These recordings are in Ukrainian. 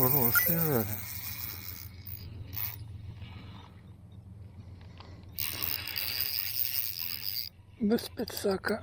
Хороший верх. Без підсака.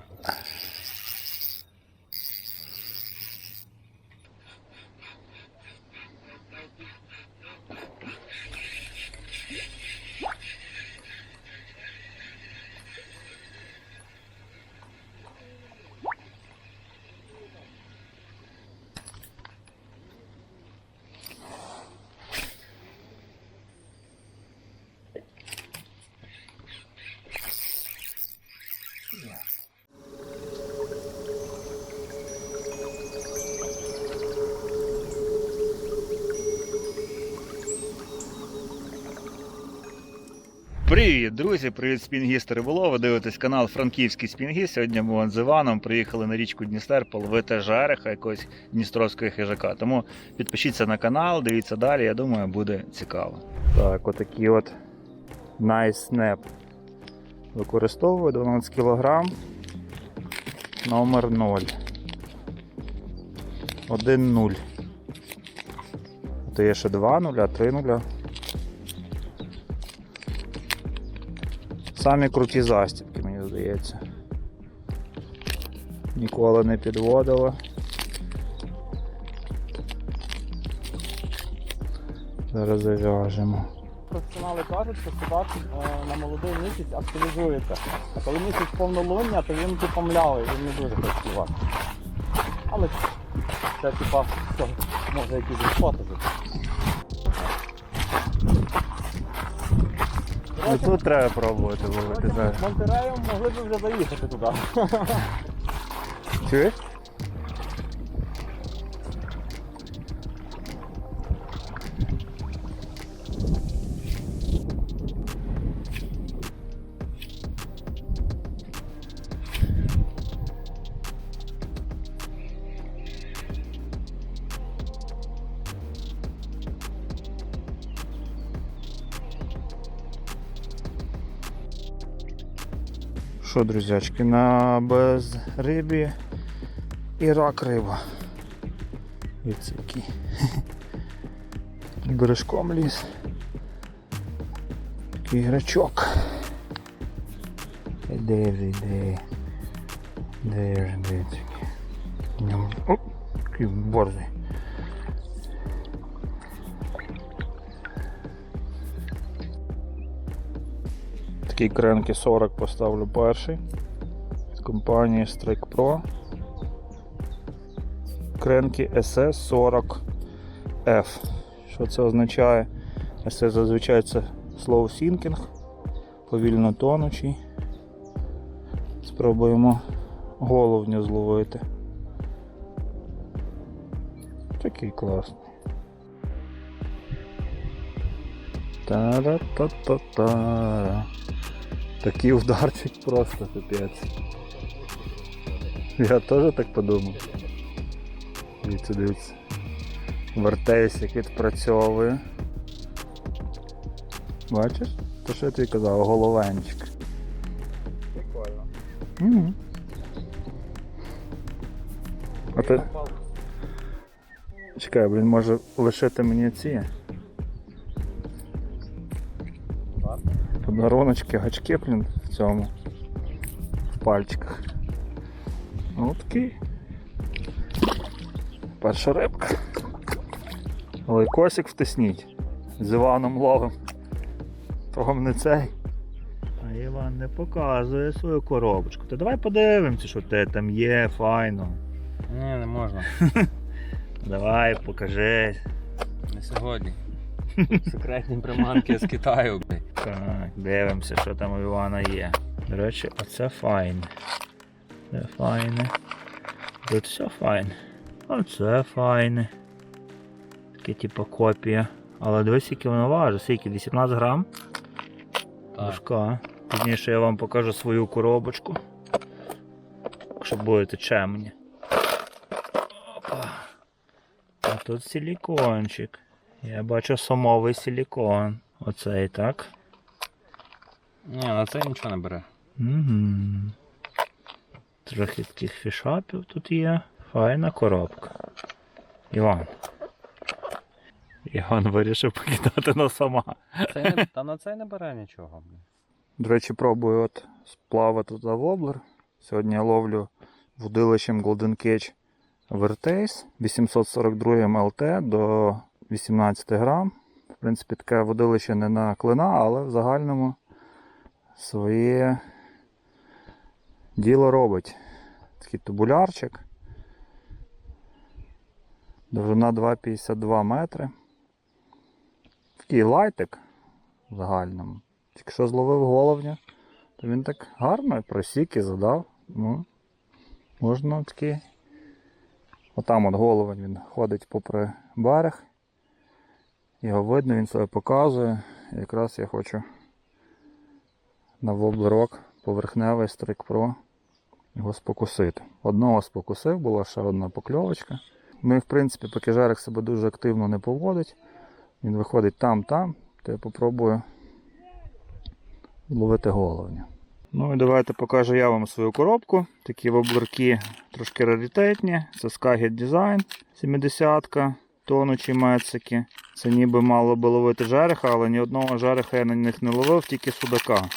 Привіт, друзі! Привіт, спінгісти риболов. Дивитесь канал Франківський Спінгіст. Сьогодні ми з Іваном приїхали на річку Дністер половити жереха якогось дністровського хижака. Тому підпишіться на канал, дивіться далі, я думаю, буде цікаво. Так, отакий от Nice Snap використовую 12 кг. Номер 0. 1-0. То є ще 2 нуля, 3 нуля. Самі круті застібки, мені здається. Ніколи не підводила. Зараз зав'яжемо. Професіонали кажуть, що собак е, на молодий місяць активізується. А коли місяць повнолуння, то він типу він не дуже співати. Але це типа може якісь гіпотези. Ну тут треба пробувати ловити зараз. Монтереєм могли б вже заїхати туди. Чуєш? Що, друзячки, на безрибі і рак риба. Який. Бережком ліс. Такий грачок. Іди вже, йди. Де ж де такий? Борзий. Такий кренки 40 поставлю перший. З компанії Strike Pro. Кренки SS40F. Що це означає? SS зазвичай це slow sinking, повільно тонучий. Спробуємо головню зловити. Такий класний. Та-ра-та-та-та. Такий ударчик просто капець. Я теж так подумав. Дивіться, дивіться. Вертейсик відпрацьовує. Бачиш? То що я тобі казав, головенчик. Прикольно. Угу. А ти... Чекай, блін, може лишити мені ці подаруночки, гачки, блін, в цьому. В пальчиках. Ну такий. Перша рибка. Лайкосик втисніть. З Іваном ловим. Того не цей. А Іван не показує свою коробочку. То давай подивимося, що те там є, файно. Ні, не можна. Давай, покажи. Не сьогодні. Секретні приманки з Китаю. Так, дивимося, що там у Івана є. До речі, оце файне. Це файне. Тут все файне. Оце файне. Таке типу копія. Але дивись, скільки воно важить, скільки 18 грам. Важка. Пізніше я вам покажу свою коробочку. Якщо будете чемні. Опа. А тут силікончик. Я бачу сомовий силікон. Оцей, так? Ні, на це нічого не бере. Угу. Трохи таких фішапів тут є. Файна коробка. Іван. Іван вирішив покидати на сама. Це не, та на це не бере нічого. До речі, пробую от сплавати за воблер. Сьогодні я ловлю вудилищем Golden Cage Vertace 842 МЛТ до 18 грам. В принципі, таке водилище не на клина, але в загальному своє діло робить. Такий тубулярчик. Довжина 2,52 метри. Такий лайтик в загальному. Тільки що зловив головня, то він так гарно просік і задав. Ну, можна такий. Отам от головень він ходить попри берег. Його видно, він себе показує. Якраз я хочу на воблерок поверхневий стрик Pro його спокусити. Одного спокусив, була ще одна покльовочка. Ну і в принципі, поки жерех себе дуже активно не поводить, він виходить там-там, то я попробую ловити головня. Ну і давайте покажу я вам свою коробку. Такі воблерки трошки раритетні. Це Skagit Design 70-ка, тонучі мецики. Це ніби мало би ловити жереха, але ні одного жереха я на них не ловив, тільки судака.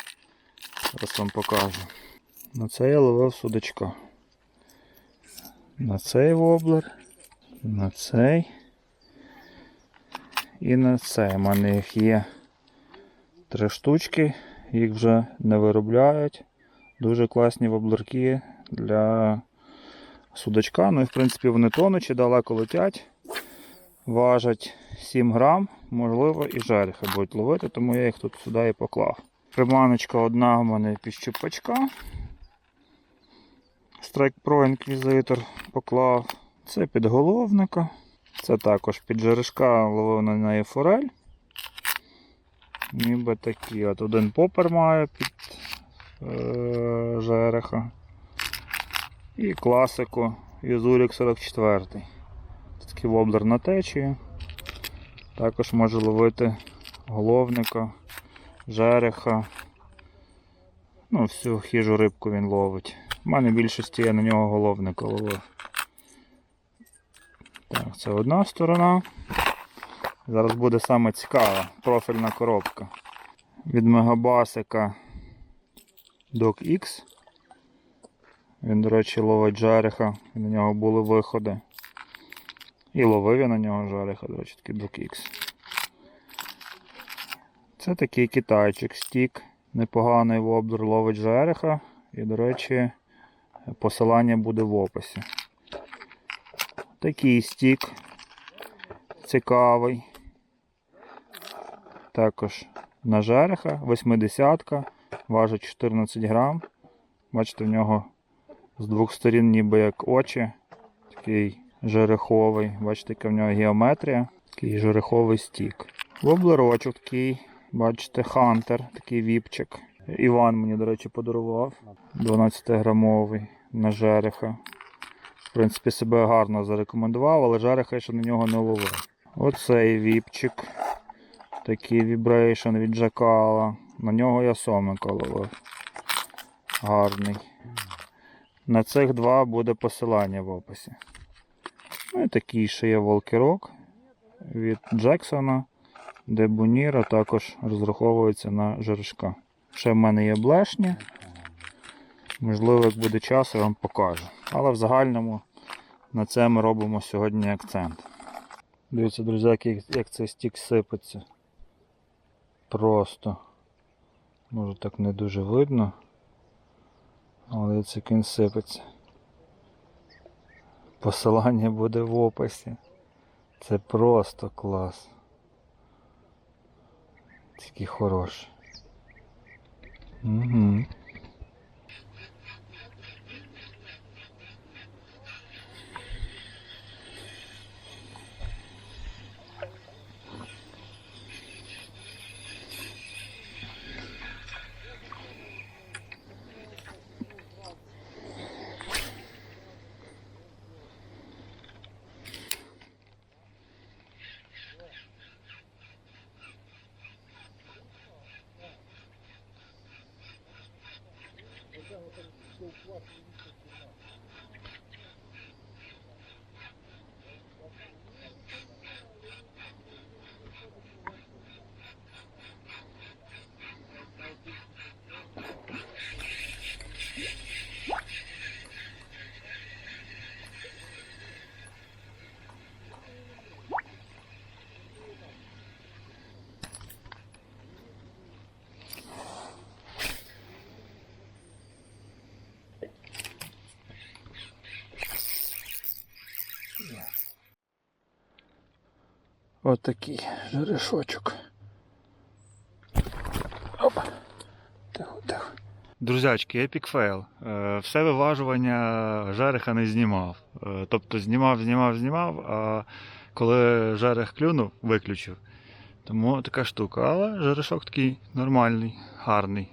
Зараз вам покажу. На це я ловив судачка. На цей воблер, на цей і на цей. У мене їх є три штучки, їх вже не виробляють. Дуже класні воблерки для судачка. Ну і в принципі вони тонучі, далеко летять. Важать 7 грам, можливо, і жереха будуть ловити, тому я їх тут сюди і поклав. Приманочка одна у мене під щупачка. Strike Pro Inquisitor поклав. Це під головника. Це також під жерешка ловив на неї форель. Ніби такі. От один попер має під е, жереха. І класику Юзурік 44. Це такий воблер на течії. Також може ловити головника, жереха. Ну, всю хижу рибку він ловить. У мене в більшості я на нього головника ловив. Так, це одна сторона. Зараз буде саме цікава профільна коробка. Від Мегабасика Doc X. Він, до речі, ловить жереха, і на нього були виходи. І ловив я на нього жереха, до речі, такий Doc X. Це такий китайчик, стік, непоганий воблер ловить жереха. І, до речі, посилання буде в описі. Такий стік цікавий. Також на жереха, 80-ка, важить 14 грам. Бачите, в нього з двох сторін ніби як очі. Такий жереховий. Бачите, яка в нього геометрія. Такий жереховий стік. Воблерочок такий, бачите, хантер, такий віпчик. Іван мені, до речі, подарував. 12-грамовий на жереха. В принципі, себе гарно зарекомендував, але жереха ще на нього не ловив. Оцей віпчик. Такий вібрейшн від Джакала. На нього я сомика ловив. Гарний. На цих два буде посилання в описі. Ну і такий ще є волкерок від Джексона, де Буніра також розраховується на жерешка. Ще в мене є блешні. Можливо, як буде час, я вам покажу. Але в загальному на це ми робимо сьогодні акцент. Дивіться, друзі, як, цей стік сипеться. Просто. Може так не дуже видно. Але як він сипеться. Посилання буде в описі. Це просто клас. Такий хороший. Угу. Отакий жерешочок. Опа. Тихо, тихо. Друзячки, епік фейл. Все виважування жереха не знімав. Е, Тобто знімав, знімав, знімав, а коли жерех клюнув, виключив. Тому така штука. Але жерешок такий нормальний, гарний.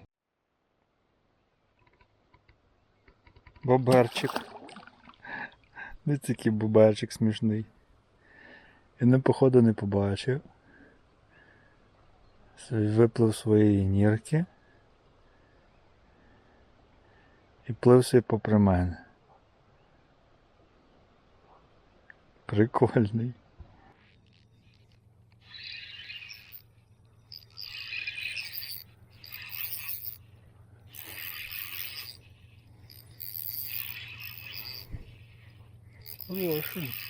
Боберчик. Дивіться, який боберчик смішний. Він не походу не побачив. Виплив своєї нірки. І плив собі попри мене. Прикольний. Хороший.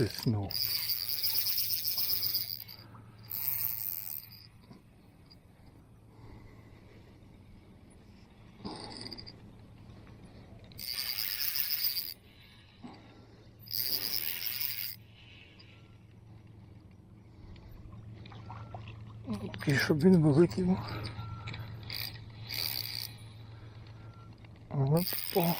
Тиснув. Такий, щоб він вилетів. Опа.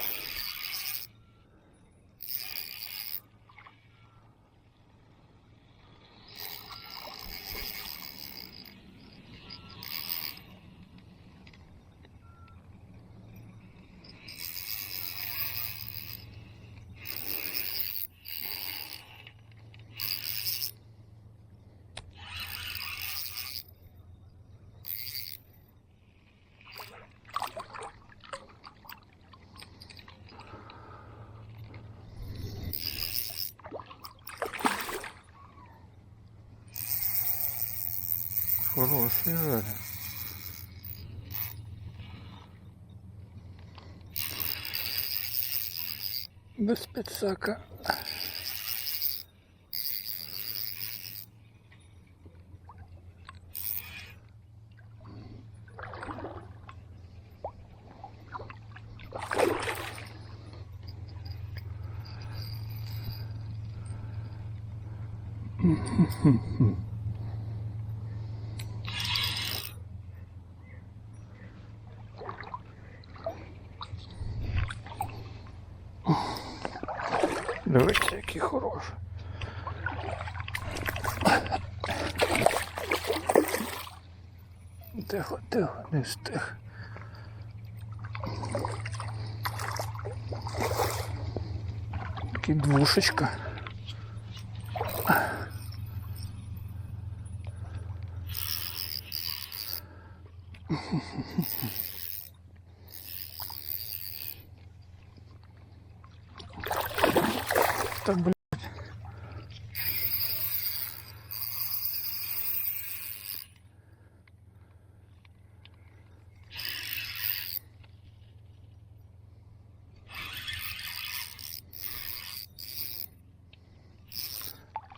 Хороший же. Без підсака. Дивіться, Тихо, не встиг. Такий двушечка.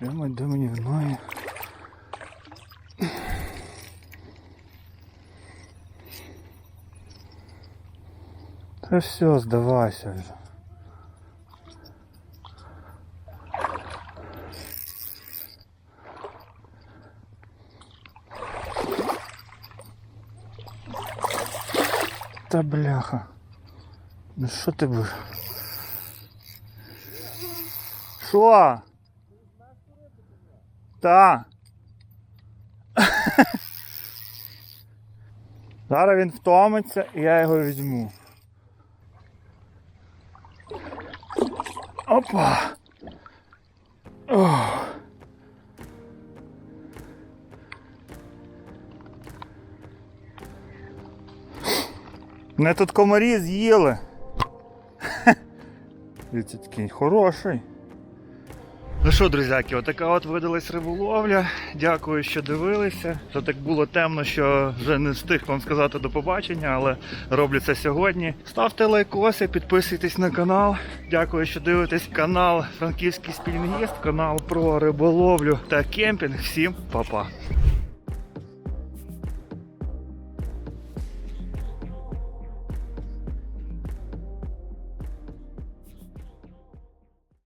Прямо до ноги. Та все, здавайся вже. Та бляха. Ну що ти будеш? Що? Та. Зараз він втомиться і я його візьму. Опа. Ох. Мене тут комарі з'їли. Дивіться, такий хороший. Ну що, друзяки, отака от видалась риболовля. Дякую, що дивилися. То так було темно, що вже не встиг вам сказати до побачення, але роблю це сьогодні. Ставте лайкоси, підписуйтесь на канал. Дякую, що дивитесь канал Франківський спільнгіст, канал про риболовлю та кемпінг. Всім па-па.